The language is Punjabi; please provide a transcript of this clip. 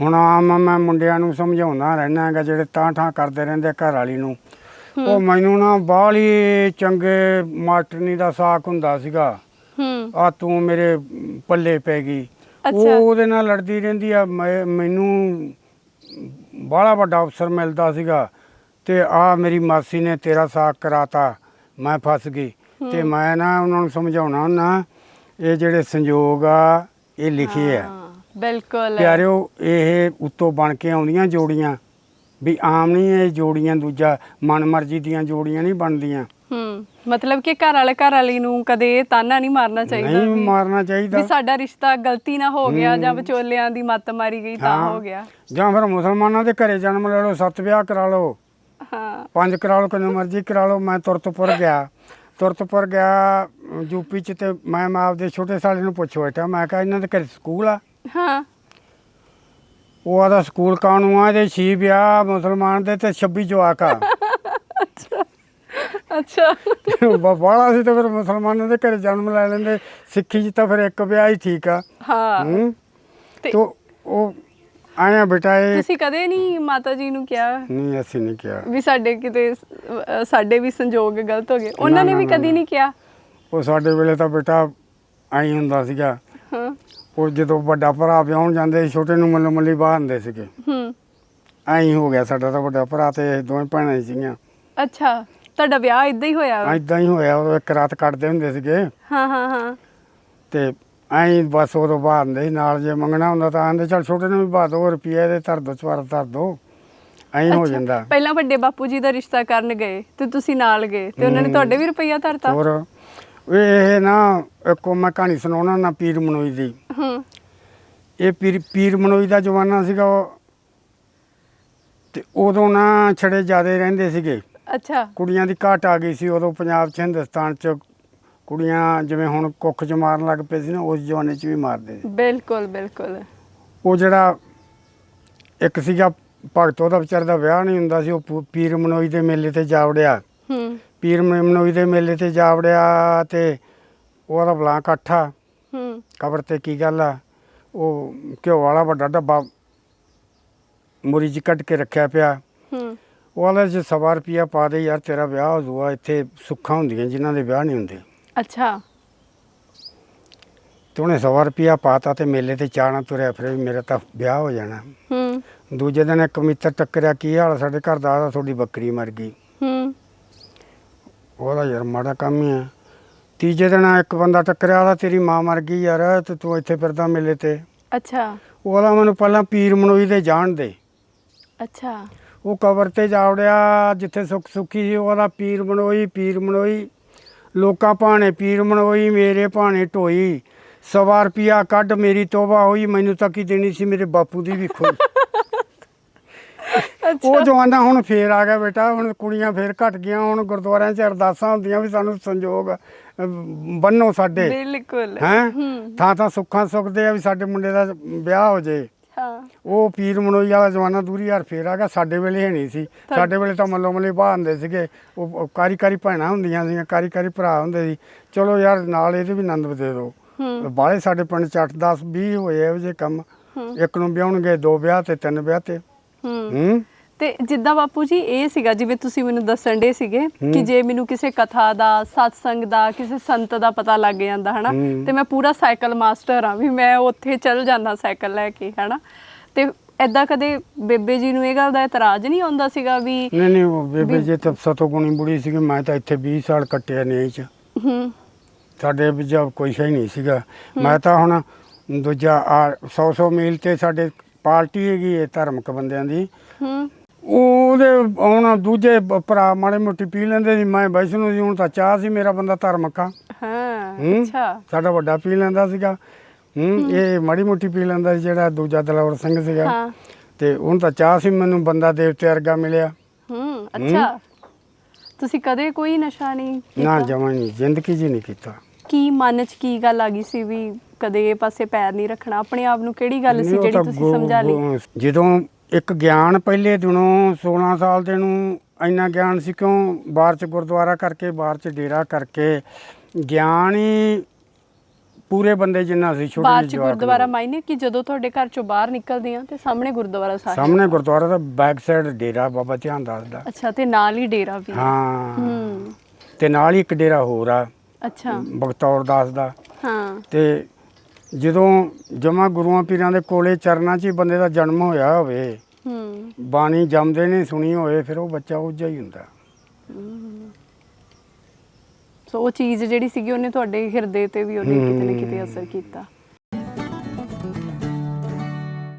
ਹੁਣ ਆਮ ਮੈਂ ਮੁੰਡਿਆਂ ਨੂੰ ਸਮਝਾਉਂਦਾ ਰਹਿਣਾ ਹੈਗਾ ਜਿਹੜੇ ਤਾਂ ਠਾਂ ਕਰਦੇ ਰਹਿੰਦੇ ਘਰ ਵਾਲੀ ਨੂੰ। ਉਹ ਮੈਨੂੰ ਨਾ ਬਾਹਲੀ ਚੰਗੇ ਮਾਸਟਰਨੀ ਦਾ ਸਾਕ ਹੁੰਦਾ ਸੀਗਾ। ਹੂੰ। ਆ ਤੂੰ ਮੇਰੇ ਪੱਲੇ ਪੈ ਗਈ। ਉਹ। ਉਹਦੇ ਨਾਲ ਲੜਦੀ ਰਹਿੰਦੀ ਆ। ਮੈਨੂੰ ਬਾਹਲਾ ਵੱਡਾ ਅਫਸਰ ਮਿਲਦਾ ਸੀਗਾ ਤੇ ਆ ਮੇਰੀ ਮਾਸੀ ਨੇ ਤੇਰਾ ਸਾਕ ਕਰਾਤਾ। ਮੈਂ ਫਸ ਗਈ। ਤੇ ਮੈਂ ਨਾ ਉਹਨਾਂ ਨੂੰ ਸਮਝਾਉਣਾ ਹੁੰਦਾ ਇਹ ਜਿਹੜੇ ਸੰਜੋਗ ਆ ਇਹ ਲਿਖੇ ਆ। ਹਾਂ, ਬਿਲਕੁਲ। ਪਿਆਰਿਓ ਇਹ ਉੱਤੋਂ ਬਣ ਕੇ ਆਉਂਦੀਆਂ ਜੋੜੀਆਂ। ਵੀ ਆਮ ਨਹੀਂ ਇਹ ਜੋੜੀਆਂ ਦੂਜਾ ਮਨਮਰਜ਼ੀ ਦੀਆਂ ਜੋੜੀਆਂ ਨਹੀਂ ਬਣਦੀਆਂ। ਹੂੰ ਮਤਲਬ ਕਿ ਘਰ ਵਾਲੇ ਘਰ ਵਾਲੀ ਨੂੰ ਕਦੇ ਤਾਨਾ ਨਹੀਂ ਮਾਰਨਾ ਚਾਹੀਦਾ ਨਹੀਂ ਮਾਰਨਾ ਚਾਹੀਦਾ। ਵੀ ਸਾਡਾ ਰਿਸ਼ਤਾ ਗਲਤੀ ਨਾ ਹੋ ਗਿਆ ਜਾਂ ਵਿਚੋਲਿਆਂ ਦੀ ਮੱਤ ਮਾਰੀ ਗਈ ਤਾਂ ਹਾਂ। ਹੋ ਗਿਆ। ਜਾਂ ਫਿਰ ਮੁਸਲਮਾਨਾਂ ਦੇ ਘਰੇ ਜਨਮ ਲੈ ਲਓ ਸੱਤ ਵਿਆਹ ਕਰਾ ਲਓ। ਹਾਂ। ਪੰਜ ਕਰਾ ਲਓ ਕਿੰਨੇ ਮਰਜ਼ੀ ਕਰਾ ਲਓ। ਮੈਂ ਤੁਰਤਪੁਰ ਗਿਆ। ਤੁਰਤਪੁਰ ਗਿਆ ਯੂਪੀ ਚ ਤੇ ਮੈਂ ਮੈਂ ਆਪਦੇ ਛੋਟੇ ਸਾਲੇ ਨੂੰ ਪੁੱਛ ਬੈਠਾ। ਮੈਂ ਕਿਹਾ ਇਹਨਾਂ ਦੇ ਘਰੇ ਸਕੂਲ ਆ? ਹਾਂ। ਉਹ ਆਦਾ ਸਕੂਲ ਕਾਹਨੂੰ ਆ ਇਹਦੇ ਛੀ ਵਿਆਹ ਮੁਸਲਮਾਨ ਦੇ ਤੇ 26 ਜਵਾਕ ਆ। ਅੱਛਾ। ਬਾਲਾ ਸੀ ਤਾਂ ਫਿਰ ਮੁਸਲਮਾਨਾਂ ਦੇ ਘਰੇ ਜਨਮ ਲੈ ਲੈਂਦੇ ਸਿੱਖੀ ਚ ਤਾਂ ਫਿਰ ਇੱਕ ਵਿਆਹ ਹੀ ਠੀਕ ਆ। ਹਾਂ। ਹੂੰ। ਤੇ ਤੋ ਉਹ ਆਇਆ ਬੇਟਾ ਇਹ ਤੁਸੀਂ ਕਦੇ ਨਹੀਂ ਮਾਤਾ ਜੀ ਨੂੰ ਕਿਹਾ ਨਹੀਂ ਅਸੀਂ ਨਹੀਂ ਕਿਹਾ। ਵੀ ਸਾਡੇ ਕਿਤੇ ਅਹ, ਸਾਡੇ ਵੀ ਸੰਜੋਗ ਗਲਤ ਹੋ ਗਏ? ਉਹਨਾਂ ਨੇ ਨਾ, ਵੀ ਨਾ, ਕਦੀ ਨਾ। ਨਹੀਂ ਕਿਹਾ? ਉਹ ਸਾਡੇ ਵੇਲੇ ਤਾਂ ਬੇਟਾ ਆਈ ਹੁੰਦਾ ਸੀਗਾ। ਹਾਂ। ਉਹ ਜਦੋਂ ਵੱਡਾ ਭਰਾ ਵਿਆਹਣ ਜਾਂਦੇ ਸੀ, ਛੋਟੇ ਨੂੰ ਮੱਲੋ ਮੱਲੀ ਹੁੰਦੇ ਸੀਗੇ। ਹੂੰ। ਐਂ ਹੋ ਗਿਆ ਸਾਡਾ ਤਾਂ ਵੱਡਾ ਭਰਾ ਤੇ ਇਹ ਦੋਵੇਂ ਭੈਣਾਂ ਹੀ ਸੀਗੀਆਂ। ਅੱਛਾ ਤੁਹਾਡਾ ਵਿਆਹ ਇਦਾਂ ਹੀ ਹੋਇਆ ਵਾ? ਐਦਾਂ ਹੀ ਹੋਇਆ ਉਹ ਇੱਕ ਰਾਤ ਕੱਟਦੇ ਹੁੰਦੇ ਸੀਗੇ। ਹਾਂ ਹਾਂ ਹਾਂ। ਤੇ ਐਂ ਬਸ ਉਦੋਂ ਬਾਹਰ ਹੁੰਦੇ ਸੀ ਨਾਲ ਜੇ ਮੰਗਣਾ ਹੁੰਦਾ ਤਾਂ ਆਂਦੇ ਚਲ ਛੋਟੇ ਨੂੰ ਵੀ ਬਾ ਦੋ ਰੁਪਏ ਦੇ ਧਰ ਦੋ ਚਵਾਰ ਧਰ ਦੋ। ਐਂ ਹੋ ਅੱਛਾ, ਜਾਂਦਾ। ਪਹਿਲਾਂ ਵੱਡੇ ਬਾਪੂ ਜੀ ਦਾ ਰਿਸ਼ਤਾ ਕਰਨ ਗਏ ਤੇ ਤੁਸੀਂ ਨਾਲ ਗਏ ਤੇ ਉਹਨਾਂ ਨੇ ਤੁਹਾਡੇ ਵੀ ਰੁਪਈਆ ਧਰਤਾ? ਹੋਰ ਇਹ ਨਾ ਇੱਕ ਮੈਂ ਕਹਾਣੀ ਸੁਣਾਉਣਾ ਨਾ ਪੀਰ ਮਨੋਈ ਦੀ। ਹੂੰ। ਇਹ ਪੀਰ ਪੀਰ ਮਨੋਈ ਦਾ ਜ਼ਮਾਨਾ ਸੀਗਾ ਉਹ। ਤੇ ਉਦੋਂ ਨਾ ਛੜੇ ਜਿਆਦੇ ਰਹਿੰਦੇ ਸੀਗੇ। ਅੱਛਾ। ਕੁੜੀਆਂ ਦੀ ਘਾਟ ਆ ਗਈ ਸੀ ਉਦੋਂ ਪੰਜਾਬ 'ਚ ਹਿੰਦੁਸਤਾਨ 'ਚ ਕੁੜੀਆਂ ਜਿਵੇਂ ਹੁਣ ਕੁੱਖ 'ਚ ਮਾਰਨ ਲੱਗ ਪਏ ਸੀ ਨਾ ਉਸ ਜ਼ਮਾਨੇ 'ਚ ਵੀ ਮਾਰਦੇ ਸੀ। ਬਿਲਕੁਲ ਬਿਲਕੁਲ। ਉਹ ਜਿਹੜਾ ਇੱਕ ਸੀਗਾ ਭਗਤ ਉਹਦਾ ਵਿਚਾਰ ਦਾ ਵਿਆਹ ਨਹੀਂ ਹੁੰਦਾ ਸੀ ਉਹ ਪੀਰ ਮਨੋਈ ਦੇ ਮੇਲੇ ਤੇ ਜਾ ਵੜਿਆ। ਹੂੰ। ਪੀਰ ਮਨੋਈ ਦੇ ਮੇਲੇ ਤੇ ਜਾ ਵੜਿਆ ਤੇ ਉਹਦਾ ਬਲਾਂ ਇਕੱਠਾ ਹੂੰ। ਕਬਰ ਤੇ ਕੀ ਗੱਲ ਆ? ਉਹ ਘਿਓ ਵਾਲਾ ਵੱਡਾ ਡੱਬਾ ਮੁਰੀ 'ਚ ਕੱਢ ਕੇ ਰੱਖਿਆ ਪਿਆ। ਹੂੰ। ਉਹ ਵਾਲਾ ਜੇ ਸਵਾ ਰੁਪਿਆ ਪਾ ਦੇ ਯਾਰ ਤੇਰਾ ਵਿਆਹ ਹੋ ਜਾਊਗਾ ਇੱਥੇ ਸੁੱਖਾਂ ਹੁੰਦੀਆਂ ਜਿਨ੍ਹਾਂ ਦੇ ਵਿਆਹ ਨਹੀਂ ਹੁੰਦੇ। ਅੱਛਾ। ਤੇ ਉਹਨੇ ਸਵਾ ਰੁਪਿਆ ਪਾਤਾ ਤੇ ਮੇਲੇ ਤੇ ਚਾਣਾ ਤੁਰਿਆ ਫਿਰ ਵੀ ਮੇਰਾ ਤਾਂ ਵਿਆਹ ਹੋ ਜਾਣਾ। ਹੂੰ। ਦੂਜੇ ਦਿਨ ਇੱਕ ਮਿੱਤਰ ਟੱਕਰਿਆ ਕੀ ਹਾਲ ਆ? ਸਾਡੇ ਘਰ ਦਾ? ਆਦਾ ਤੁਹਾਡੀ ਬੱਕਰੀ ਮਰ ਗਈ। ਉਹਦਾ ਯਾਰ ਮਾੜਾ ਕੰਮ ਹੀ ਆ। ਤੀਜੇ ਦਿਨ ਇੱਕ ਬੰਦਾ ਟੱਕਰਿਆ ਉਹਦਾ ਤੇਰੀ ਮਾਂ ਮਰ ਗਈ ਯਾਰ ਤੇ ਤੂੰ ਇੱਥੇ ਫਿਰਦਾ ਮੇਲੇ ਤੇ। ਅੱਛਾ। ਉਹਦਾ ਮੈਨੂੰ ਪਹਿਲਾਂ ਪੀਰ ਮਨੋਈ ਦੇ ਜਾਣ ਦੇ। ਅੱਛਾ। ਉਹ ਕਬਰ ਤੇ ਜਾ ਵੜਿਆ ਜਿੱਥੇ ਸੁੱਖ ਸੁੱਖੀ ਸੀ ਉਹਦਾ ਪੀਰ ਮਨੋਈ ਪੀਰ ਮਨੋਈ। ਲੋਕਾਂ ਭਾਣੇ ਪੀਰ ਮਨੋਈ ਮੇਰੇ ਭਾਣੇ ਢੋਈ। ਸਵਾ ਰੁਪਿਆ ਕੱਢ ਮੇਰੀ ਤੋਬਾ ਹੋਈ ਮੈਨੂੰ ਤਾਂ ਕੀ ਦੇਣੀ ਸੀ ਮੇਰੇ ਬਾਪੂ ਦੀ ਵੀ ਖੋਈ ਉਹ ਜਵਾਨਾ ਹੁਣ ਫੇਰ ਆ ਗਿਆ ਬੇਟਾ ਹੁਣ ਕੁੜੀਆਂ ਫੇਰ ਘਟ ਗਈਆਂ ਹੁਣ ਗੁਰਦੁਆਰਿਆਂ 'ਚ ਅਰਦਾਸਾਂ ਹੁੰਦੀਆਂ ਵੀ ਸਾਨੂੰ ਸੰਜੋਗ ਬੰਨੋ ਸਾਡੇ। ਬਿਲਕੁਲ। ਹੈ? ਥਾਂ ਥਾਂ ਸੁੱਖਾਂ ਸੁਖਦੇ ਆ ਵੀ ਸਾਡੇ ਮੁੰਡੇ ਦਾ ਵਿਆਹ ਹੋ ਜੇ। ਹਾਂ। ਉਹ ਪੀਰ ਮਨੋਈ ਵਾਲਾ ਜਵਾਨਾ ਦੂਰੀ ਯਾਰ ਫੇਰ ਆ ਗਿਆ ਸਾਡੇ ਵੇਲੇ ਹੈ ਨਹੀਂ ਸੀ। ਸਾਡੇ ਵੇਲੇ ਤਾਂ ਮੱਲੋ ਮੱਲੀ ਬਾਹ ਹੁੰਦੇ ਸੀਗੇ। ਉਹ ਕਾਰੀ ਕਾਰੀ ਭੈਣਾਂ ਹੁੰਦੀਆਂ ਸੀਗੀਆਂ ਕਾਰੀ ਕਾਰੀ ਭਰਾ ਹੁੰਦੇ ਸੀ। ਚਲੋ ਯਾਰ ਨਾਲ ਇਹਦੇ ਵੀ ਆਨੰਦ ਦੇ ਦਿਓ। ਹੂੰ। ਬਾਲੇ ਸਾਡੇ ਪਿੰਡ ਚ 8 10 20 ਹੋਏ ਇਹੋ ਜਿਹੇ ਕੰਮ। ਇੱਕ ਨੂੰ ਵਿਆਹਣਗੇ ਦੋ ਵਿਆਹ ਤੇ ਤਿੰਨ ਵਿਆਹ ਤੇ। ਹੂੰ। ਹੂੰ। ਤੇ ਜਿੱਦਾਂ ਬਾਪੂ ਜੀ ਇਹ ਸੀਗਾ ਜਿਵੇਂ ਤੁਸੀਂ ਮੈਨੂੰ ਦੱਸਣ ਦੇ ਸੀਗੇ ਕਿ ਜੇ ਮੈਨੂੰ ਕਿਸੇ ਕਥਾ ਦਾ ਸਤਸੰਗ ਦਾ ਕਿਸੇ ਸੰਤ ਦਾ ਪਤਾ ਲੱਗ ਜਾਂਦਾ ਹਨਾ। ਤੇ ਮੈਂ ਪੂਰਾ ਸਾਈਕਲ ਮਾਸਟਰ ਆ ਵੀ ਮੈਂ ਉੱਥੇ ਚੱਲ ਜਾਂਦਾ ਸਾਈਕਲ ਲੈ ਕੇ ਹਨਾ। ਤੇ ਐਦਾਂ ਕਦੇ ਬੇਬੇ ਜੀ ਨੂੰ ਇਹ ਗੱਲ ਦਾ ਇਤਰਾਜ਼ ਨਹੀਂ ਆਉਂਦਾ ਸੀਗਾ ਵੀ ਨਹੀਂ ਨਹੀਂ ਉਹ ਬੇਬੇ ਜੇ ਤਾਂ ਸਤੋ ਗੁਣੀ ਬੁੜੀ ਸੀਗੀ ਮੈਂ ਤਾਂ ਇੱਥੇ 20 ਸਾਲ ਕੱਟਿਆ ਨੇ ਇਹ ਚ। ਹੂੰ। ਸਾਡੇ ਵੀ ਕੋਈ ਸ਼ੈ ਨਹੀਂ ਸੀਗਾ। ਮੈਂ ਤਾਂ ਹੁਣ ਦੂਜਾ ਆ 100 100 ਮੀਲ ਤੇ ਸਾਡੇ ਪਾਰਟੀ ਹੈਗੀ ਹੈ ਧਾਰਮਿਕ ਬੰਦਿਆਂ ਦੀ। ਹੂੰ। ਉਹਦੇ ਹੁਣ ਦੂਜੇ ਭਰਾ ਮਾੜੇ ਮੋਟੀ ਪੀ ਲੈਂਦੇ ਸੀ ਮੈਂ ਵੈਸ਼ਨੂ ਸੀ ਹੁਣ ਤਾਂ ਚਾਹ ਸੀ ਮੇਰਾ ਬੰਦਾ ਧਾਰਮਿਕ ਆ। ਹਾਂ। ਅੱਛਾ। ਸਾਡਾ ਵੱਡਾ ਪੀ ਲੈਂਦਾ ਸੀਗਾ। ਹੂੰ ਇਹ ਮਾੜੀ ਮੋਟੀ ਪੀ ਲੈਂਦਾ ਸੀ ਜਿਹੜਾ ਦੂਜਾ ਦਲੌਰ ਸਿੰਘ ਸੀਗਾ। ਹਾਂ। ਤੇ ਹੁਣ ਤਾਂ ਚਾਹ ਸੀ ਮੈਨੂੰ ਬੰਦਾ ਦੇਵਤੇ ਵਰਗਾ ਮਿਲਿਆ। ਹੂੰ ਅੱਛਾ। ਤੁਸੀਂ ਕਦੇ ਕੋਈ ਨਸ਼ਾ ਨਹੀਂ ਨਾ? ਜਮਾਂ ਨਹੀਂ ਜ਼ਿੰਦਗੀ ਹੀ ਨਹੀਂ ਕੀਤਾ। ਕੀ ਮਨ 'ਚ ਕੀ ਗੱਲ ਆ ਗਈ ਸੀ ਵੀ ਕਦੇ ਇਹ ਪਾਸੇ ਪੈਰ ਨਹੀਂ ਰੱਖਣਾ? ਆਪਣੇ ਆਪ ਨੂੰ ਕਿਹੜੀ ਗੱਲ ਸੀ ਜਿਹੜੀ ਤੁਸੀਂ ਸਮਝਾ ਲਈ? ਜਦੋਂ ਇੱਕ ਗਿਆਨ ਪਹਿਲੇ ਦਿਨੋਂ 16 ਸਾਲ ਦੇ ਨੂੰ ਇੰਨਾ ਗਿਆਨ ਸੀ ਕਿਉਂ ਬਾਹਰ ਚ ਗੁਰਦੁਆਰਾ ਕਰਕੇ ਬਾਹਰ ਚ ਡੇਰਾ ਕਰਕੇ ਗਿਆਨ ਹੀ ਪੂਰੇ ਬੰਦੇ ਜਿੰਨਾ ਸੀ ਛੋਟੇ ਬਾਅਦ ਚ ਜਵਾਕ ਗੁਰਦੁਆਰਾ। ਮਾਇਨੇ ਕਿ ਜਦੋਂ ਤੁਹਾਡੇ ਘਰ ਚੋਂ ਬਾਹਰ ਨਿਕਲਦੇ ਆ ਤੇ ਸਾਹਮਣੇ ਗੁਰਦੁਆਰਾ ਸਾਹਿਬ? ਸਾਹਮਣੇ ਗੁਰਦੁਆਰਾ ਦਾ ਬੈਕ ਸਾਈਡ ਡੇਰਾ ਬਾਬਾ ਧਿਆਨ ਦਾਸ ਦਾ। ਅੱਛਾ ਤੇ ਨਾਲ ਹੀ ਡੇਰਾ ਵੀ। ਹੂੰ। ਤੇ ਨਾਲ ਹੀ ਇੱਕ ਡੇਰਾ ਹੋਰ ਆ। ਅੱਛਾ। ਬਖਤੌਰ ਦਾਸ ਦਾ। ਹਾਂ। ਤੇ ਜਦੋਂ ਜਮਾ ਗੁਰੂਆਂ ਪੀਰਾਂ ਦੇ ਕੋਲੇ ਚਰਨਾਂ 'ਚ ਹੀ ਬੰਦੇ ਦਾ ਜਨਮ ਹੋਇਆ ਹੋਵੇ ਹੂੰ। ਬਾਣੀ ਜੰਮਦੇ ਨੇ ਸੁਣੀ ਹੋਵੇ ਫਿਰ ਉਹ ਬੱਚਾ ਉਹ ਜਿਹਾ ਹੀ ਹੁੰਦਾ। ਸੋ ਉਹ ਚੀਜ਼ ਜਿਹੜੀ ਸੀਗੀ ਉਹਨੇ ਤੁਹਾਡੇ ਹਿਰਦੇ ਤੇ ਵੀ ਉਹਨੇ ਕਿਤੇ ਨਾ ਕਿਤੇ ਅਸਰ ਕੀਤਾ।